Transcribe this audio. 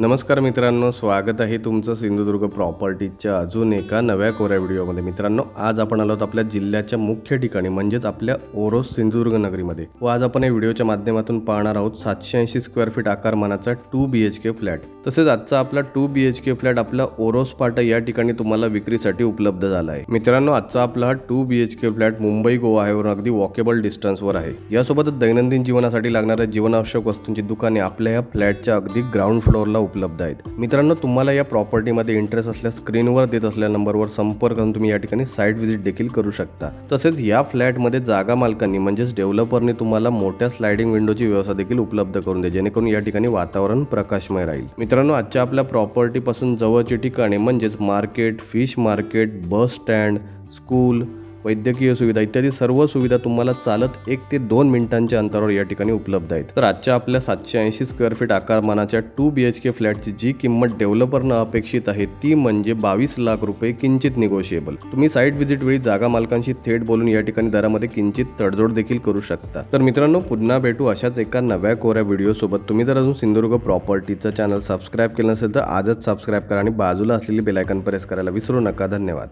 नमस्कार मित्रांनो स्वागत आहे तुमचं सिंधुदुर्ग प्रॉपर्टीच्या अजून एका नव्या कोऱ्या व्हिडिओमध्ये. मित्रांनो आज आपण आलो आहोत आपल्या जिल्ह्याच्या मुख्य ठिकाणी म्हणजेच आपल्या ओरोस सिंधुदुर्ग नगरीमध्ये. व आज आपण या व्हिडिओच्या माध्यमातून पाहणार आहोत सातशे ऐंशी square feet आकारमानाचा two B H K flat तसेच आजचा आपला two B H K flat आपला ओरोस पाटा या ठिकाणी तुम्हाला विक्रीसाठी उपलब्ध झाला आहे मित्रांनो आजचा आपला हा two B H K flat Mumbai Goa हायवेवरून अगदी वॉकेबल डिस्टन्सवर आहे. यासोबतच दैनंदिन जीवनासाठी लागणाऱ्या जीवनावश्यक वस्तूंची दुकाने आपल्या या फ्लॅटच्या अगदी ग्राउंड फ्लोअरला उपलब्ध आहेत. मित्रांनो तुम्हाला या प्रॉपर्टीमध्ये इंटरेस्ट असल्यास स्क्रीनवर देत असलेल्या नंबरवर संपर्क करून तुम्ही या ठिकाणी साईट व्हिजिट देखील करू शकता. तसेच या फ्लॅटमध्ये जागा मालकांनी म्हणजेच डेव्हलपरने तुम्हाला मोठ्या स्लायडिंग विंडोची व्यवस्था देखील उपलब्ध करून दे जेणेकरून या ठिकाणी वातावरण प्रकाशमय राहील. मित्रांनो आजच्या आपल्या प्रॉपर्टीपासून जवळची ठिकाणे म्हणजेच market fish market bus stand school वैद्यकीय सुविधा इत्यादी सर्व सुविधा तुम्हाला चालत एक ते दोन मिनिटांच्या अंतरावर या ठिकाणी उपलब्ध आहेत. तर आजच्या आपल्या सातशे ऐंशी स्क्वेअर फीट आकारमानाच्या टू बी एच के फ्लॅटची जी किंमत डेव्हलपरनं अपेक्षित आहे ती म्हणजे बावीस लाख रुपये किंचित निगोशिएबल तुम्ही साईट व्हिजिट वेळी जागा मालकांशी थेट बोलून या ठिकाणी दरामध्ये किंचित तडजोड देखील करू शकता. तर मित्रांनो पुन्हा भेटू अशाच एका नव्या कोऱ्या व्हिडिओसोबत तुम्ही जर अजून सिंधुदुर्ग प्रॉपर्टीचं चॅनल सबस्क्राईब केलं नसेल तर आजच सबस्क्राईब करा आणि बाजूला असलेली बेलायकन प्रेस करायला विसरू नका. धन्यवाद.